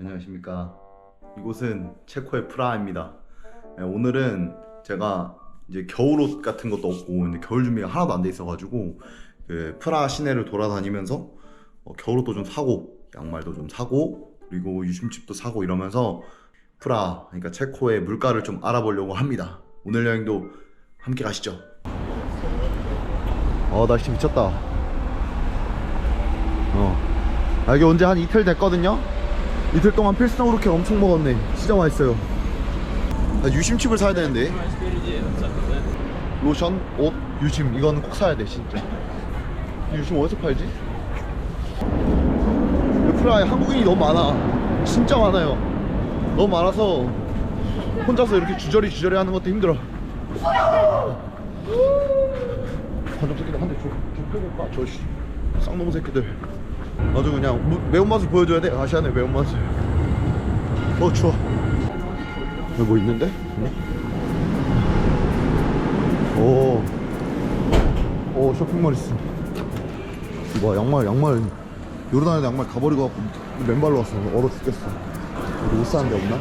안녕하십니까. 이곳은 체코의 프라하입니다. 네, 오늘은 제가 이제 겨울옷 같은 것도 없고 근데 겨울 준비가 하나도 안 돼 있어 가지고 그 프라하 시내를 돌아다니면서 어, 겨울옷도 좀 사고 양말도 좀 사고 그리고 유심칩도 사고 이러면서 프라하 그러니까 체코의 물가를 좀 알아보려고 합니다. 오늘 여행도 함께 가시죠. 어 날씨 미쳤다. 어. 아, 이게 언제 한 이틀 됐거든요? 이틀 동안 필수적으로 이렇게 엄청 먹었네. 진짜 맛있어요. 나 유심칩을 사야 되는데. 로션, 옷, 유심. 이건 꼭 사야 돼, 진짜. 유심 어디서 팔지? 그 프라하에 한국인이 너무 많아. 진짜 많아요. 너무 많아서 혼자서 이렇게 주저리 주저리 하는 것도 힘들어. 관종 새끼들 한대 줘. 저 씨. 쌍놈 새끼들. 아주 그냥 무- 매운맛을 보여줘야 돼. 아시아의 매운맛을. 어 추워. 여기 뭐 있는데? 오, 오 쇼핑몰 있어. 봐, 양말 양말. 요르단에도 양말 다 버리고 갖고 맨발로 왔어 얼어 죽겠어. 여기 옷 사는 데 없나?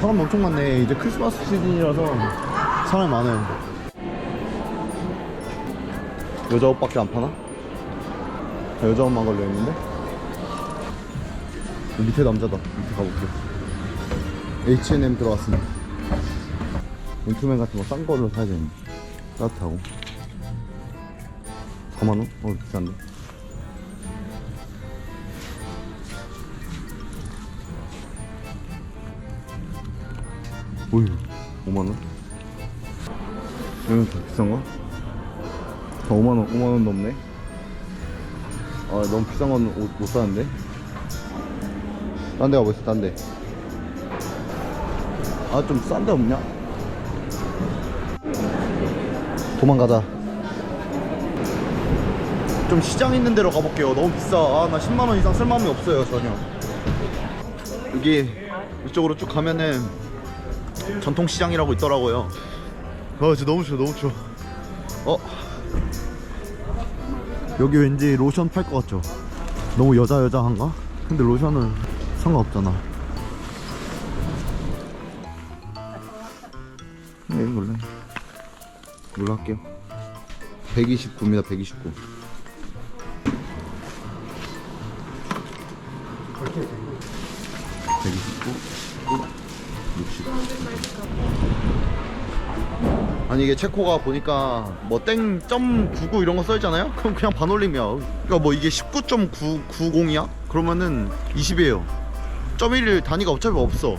사람 엄청 많네. 이제 크리스마스 시즌이라서 사람이 많아요. 여자 옷밖에 안 파나? 여자 옷만 걸려 있는데? 밑에 남자다 밑에 가볼게요 H&M 들어왔습니다 앤투맨 같은 거 싼 거를 사야 되는데 따뜻하고 4만원? 어 비싼데 오유 5만원? 이건 더 비싼가? 더 5만원 5만원 넘네 아 너무 비싼 건 못 사는데? 딴 데 가보있어 딴데. 아 좀 싼 데 없냐? 도망가자. 좀 시장 있는 데로 가볼게요. 너무 비싸. 아 나 10만원 이상 쓸 마음이 없어요 전혀. 여기 이쪽으로 쭉 가면은 전통시장이라고 있더라고요. 아 진짜 너무 추워 너무 추워 어 여기 왠지 로션 팔 것 같죠? 너무 여자 여자한가? 근데 로션은 상관없잖아. 네, 이걸로. 이걸로 할게요. 129입니다, 129. 아니 이게 체코가 보니까 뭐 땡.99 이런 거 써있잖아요? 그럼 그냥 반올림이야. 그러니까 뭐 이게 19.990이야? 그러면은 20이에요. 1 단위가 어차피 없어.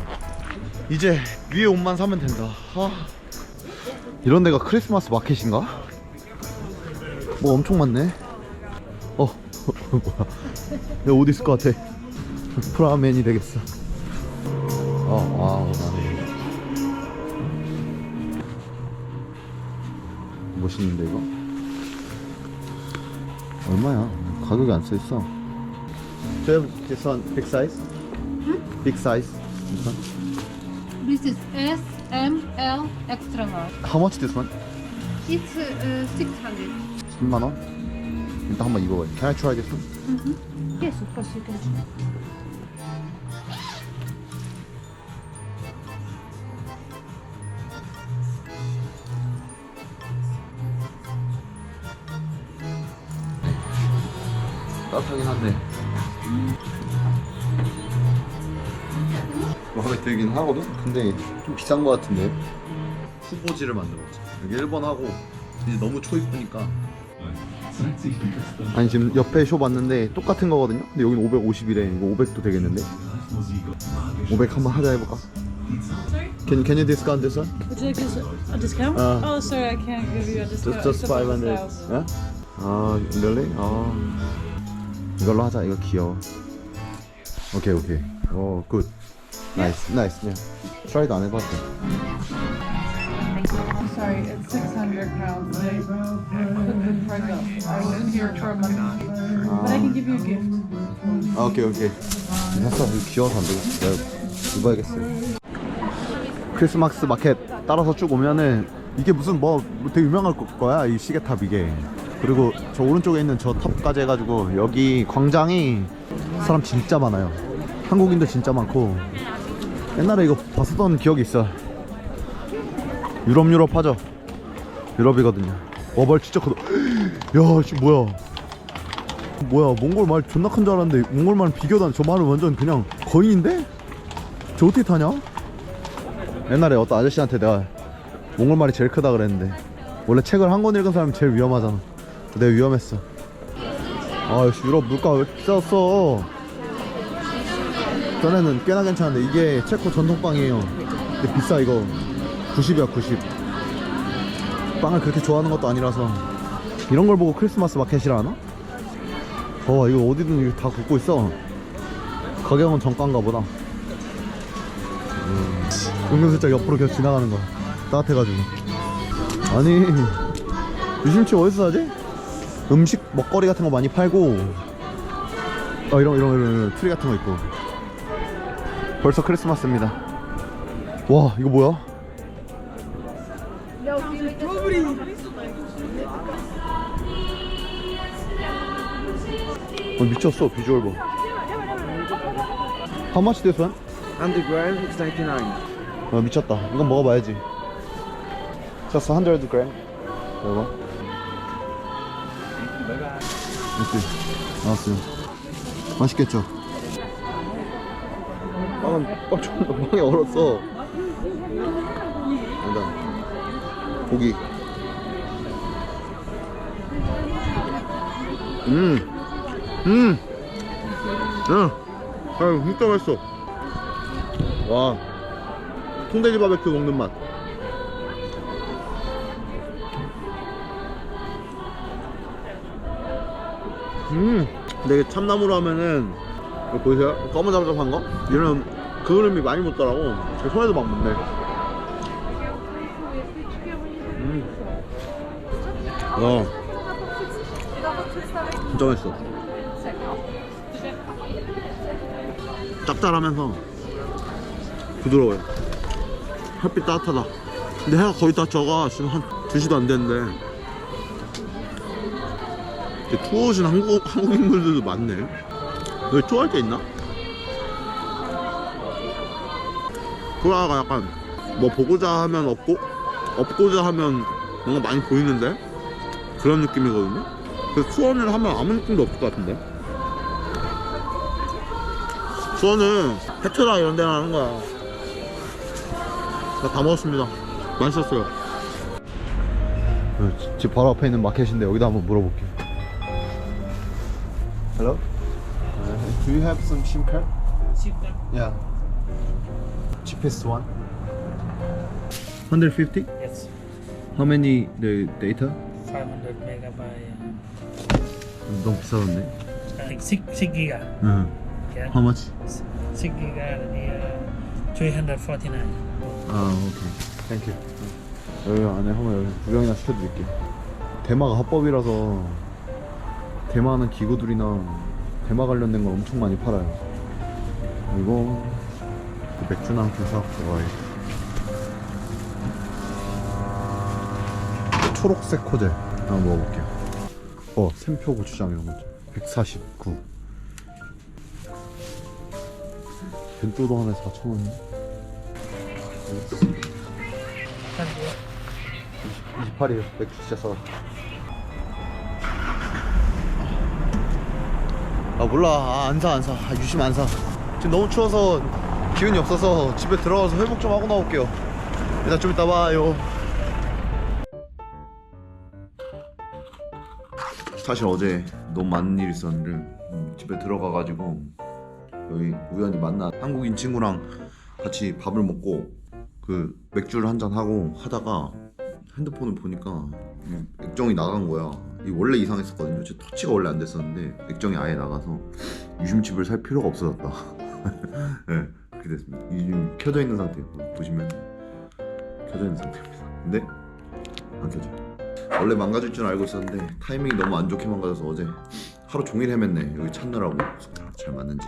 이제 위에 옷만 사면 된다. 아. 이런 데가 크리스마스 마켓인가? 뭐 엄청 많네. 어. 뭐야 어디 있을 것 같아. 프라맨이 되겠어. 어 와우 멋있는데 이거? 얼마야? 가격이 안 써있어 Do you have this one big size? Big size? This one? This is S, M, L, extra large. How much this one? It's uh, 600. 3만원? 일단 한번 입어봐요 Can I try this one? Yes, of course you can. 따뜻하긴 한데 마음에 들긴 하거든? 근데 좀 비싼 거 같은데 후보지를 만들었지 여기 1번 하고 이제 너무 초이쁘니까 아니 지금 옆에 쇼 봤는데 똑같은 거거든요 근데 여기는 550이래 이거 500도 되겠는데 500 한번 하자 해볼까? Can, can you discount this one? Would you like a, a discount? Uh, oh, sorry, I can't give you a discount. Just, just It's above 500 1,000. 예? 아 really? 아 이걸로 하자 이거 귀여워 오케이 오케이 오 굿 나이스 나이스 네. 트라이도 안 해봤어 Sorry, it's 600 crowns. They put the price up. I wasn't here for a month. But I can give you a gift. 아 오케이 오케이 이거 귀여워서 안 되겠어 내가 입어야겠어 크리스마스 마켓 따라서 쭉 오면은 이게 무슨 뭐, 뭐 되게 유명할 거- 거야 이 시계탑 이게 그리고 저 오른쪽에 있는 저 탑까지 해가지고 여기 광장이 사람 진짜 많아요. 한국인도 진짜 많고. 옛날에 이거 봤었던 기억이 있어. 유럽 유럽 하죠? 유럽이거든요. 와말 진짜 크다. 야 지금 뭐야? 뭐야 몽골 말 존나 큰 줄 알았는데 몽골 말 비교단 저 말은 완전 그냥 거인인데? 저 어떻게 타냐? 옛날에 어떤 아저씨한테 내가 몽골 말이 제일 크다 그랬는데 원래 책을 한 권 읽은 사람이 제일 위험하잖아 내가 위험했어. 아 역시 유럽 물가 왜 비쌌어? 전에는 꽤나 괜찮은데 이게 체코 전통빵이에요. 근데 비싸 이거. 90이야 90 빵을 그렇게 좋아하는 것도 아니라서. 이런 걸 보고 크리스마스 마켓이라 하나? 어 이거 어디든 이거 다 굽고 있어. 가격은 정가인가 보다. 음, 은근슬쩍 옆으로 계속 지나가는 거야. 따뜻해가지고. 아니 유심치 어디서 사지? 음식 먹거리 같은 거 많이 팔고 아 이런 이런 이런, 이런 트리 같은 거 있고. 벌써 크리스마스입니다. 와 이거 뭐야? 어, 미쳤어 비주얼 봐. How much this one? Underground, it's 99. 어 미쳤다. 이건 먹어봐야지. Just 100 gram 먹어봐 이렇게 나왔어요 맛있겠죠? 빵은 빵 빵이 얼었어 일단 고기 음 음. 응. 아, 진짜 맛있어. 와. 통돼지 바베큐 먹는 맛. 음. 근데 이게 참나무로 하면은 이거 보이세요? 검은 잡잡한 거? 이런 그을음이 많이 묻더라고. 제 손에도 막 묻네. 음. 와. 진짜 맛있어. 짭짤하면서 부드러워요. 햇빛 따뜻하다. 근데 해가 거의 다 져가 지금 한 2시도 안 됐는데 투어 오신 한국, 한국인분들도 많네. 여기 투어할 때 있나? 프라하가 약간 뭐 보고자 하면 없고 없고자 하면 뭔가 많이 보이는데 그런 느낌이거든요. 그래서 투어를 하면 아무 느낌도 없을 것 같은데. 수원은 페트라 이런 데나 하는 거야. 나다 먹었습니다. 맛있었어요. 집 바로 앞에 있는 마켓인데 여기다 한번 물어볼게요. Hello? Uh, do you have some SIM card? SIM card? Yeah. Cheapest one? 150? Yes, How many the data? 500 megabyte. 너무 비싸던데. Uh, like 6, 6 giga. 응. Yeah. How much? 6 giga uh, 349. 아 오케이 땡큐 여기 안에 한번 여기 구경이나 시켜드릴게요 대마가 합법이라서 대마하는 기구들이나 대마 관련된 거 엄청 많이 팔아요. 그리고 그 맥주나 한캔 사갖고 와야겠다 초록색 코젤 한번 먹어볼게요. 어 샘표 고추장 이런 거149 벤또도 하나에 4,000원이네 28이에요. 맥주 진짜 싸. 아 몰라. 아, 안 사, 안 사. 아, 유심 안 사. 지금 너무 추워서 기운이 없어서 집에 들어가서 회복 좀 하고 나올게요. 일단 좀 이따 봐요. 사실 어제 너무 많은 일이 있었는데 음, 집에 들어가가지고 여기 우연히 만난 한국인 친구랑 같이 밥을 먹고 그 맥주를 한잔 하고 하다가 핸드폰을 보니까 이 액정이 나간 거야. 이 원래 이상했었거든요. 제 터치가 원래 안 됐었는데 액정이 아예 나가서 유심칩을 살 필요가 없어졌다. 네, 그렇게 됐습니다. 유심 켜져 있는 상태고 보시면 켜져 있는 상태입니다. 근데 안 켜져. 원래 망가질 줄 알고 있었는데 타이밍이 너무 안 좋게 망가져서 어제 하루 종일 헤맸네. 여기 찾느라고 손가락 잘 맞는지.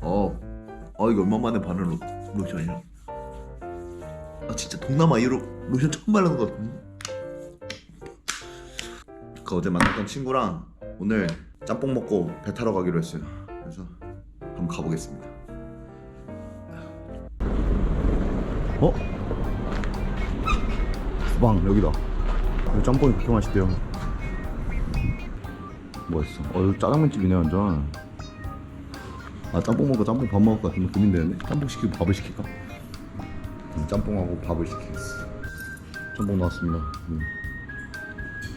어, 어 이거 얼마 만에 바른 로, 로션이야? 아 진짜 동남아 이로 로션 처음 바르는 거 같은데? 그 어제 만났던 친구랑 오늘 짬뽕 먹고 배 타러 가기로 했어요. 그래서 한번 가보겠습니다. 어? 수방 여기다. 여기 짬뽕이 그렇게 맛있대요. 멋있어. 어 여기 짜장면집이네 완전. 아 짬뽕 먹고 짬뽕 밥 먹을까? 좀 고민되는데 짬뽕 시키고 밥을 시킬까? 음, 짬뽕하고 밥을 시키겠어. 짬뽕 나왔습니다. 음.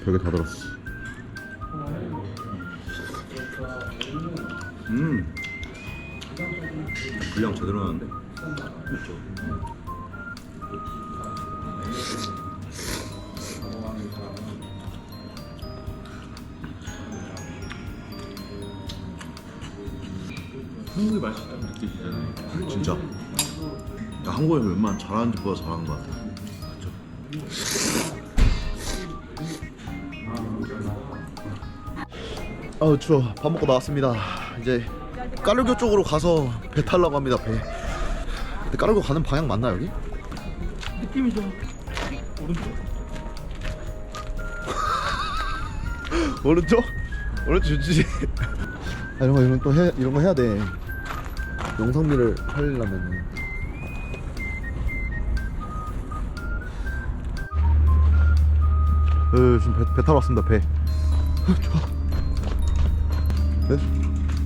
별게 다 들었어. 음. 분량 제대로 나는데. 한국의 맛이 딱 느껴지잖아요. 진짜. 야, 한국에서 웬만한 잘하는 집보다 잘하는 것 같아. 아우 추워 밥 먹고 나왔습니다 이제 까르교 쪽으로 가서 배 타려고 합니다 배 근데 까르교 가는 방향 맞나 여기? 느낌이 좀 오른쪽. 오른쪽? 오른쪽 좋지 아, 이런 거 이런 거또 해, 이런 거 해야 돼 영상미를 살리려면 어, 지금 배, 배 타러 왔습니다 배 좋아 네?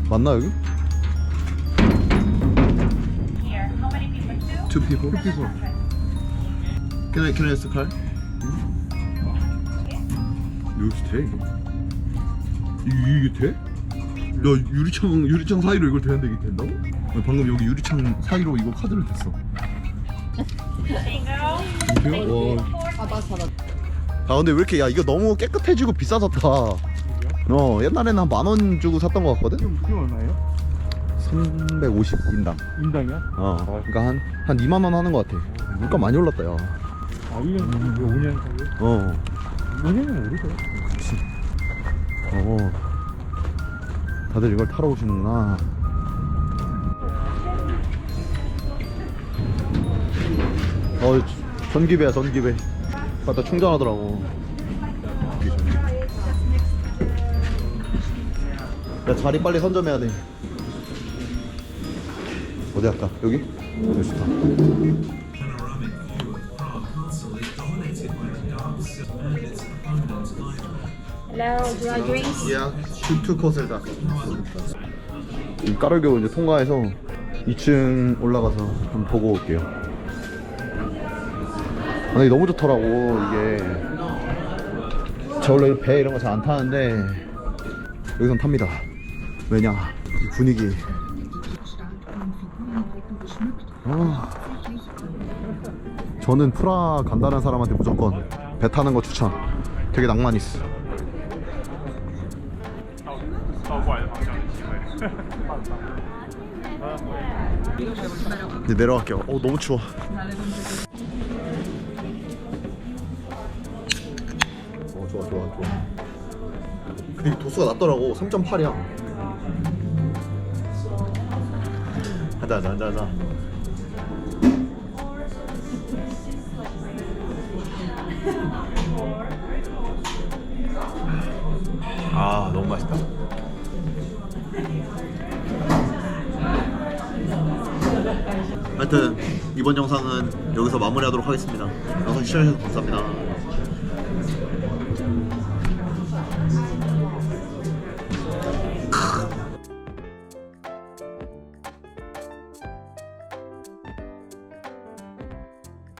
맞나 여기? Here, how many people? Two? Two people Two people Can I, can I ask the car? 여기서 돼 이게? 이- 이게 돼? 야 유리창 유리창 사이로 이걸 되는데 이게 된다고? 아니, 방금 여기 유리창 사이로 이거 카드를 댔어. Bingo. 와. 받아 받아. 아 근데 왜 이렇게 야 이거 너무 깨끗해지고 비싸졌다. 어 옛날에는 한 만 원 주고 샀던 것 같거든. 이게 얼마예요? 350 인당. 인당이야? 어 그러니까 한 한 2만 원 하는 것 같아. 물가 많이 올랐다 야. 아 1년 5년 사이에? 어 5년은 오르죠. 그렇지. 어 다들 이걸 타러 오시는구나. 어 전기배야 전기배. 갖다 충전하더라고. 야 자리 빨리 선점해야 돼. 어디 할까? 여기? 여기 좋다. Hello, do you want drinks? 야, 슈트 컷을 다. 까르교 이제 통과해서 2층 올라가서 한번 보고 올게요. 아, 근데 너무 좋더라고 이게. 저 원래 배 이런 거 잘 안 타는데 여기선 탑니다. 왜냐 이 분위기. 아, 저는 프라 간다는 사람한테 무조건 배 타는 거 추천. 되게 낭만 있어. 이제 내려갈게요. 어 너무 추워. 좋아 좋아 좋아. 근데 이 도수가 낮더라고. 3.8이야. 하자 하자 하자 하자. 아 너무 맛있다. 하여튼 이번 영상은 여기서 마무리하도록 하겠습니다. 영상 시청해주셔서 감사합니다.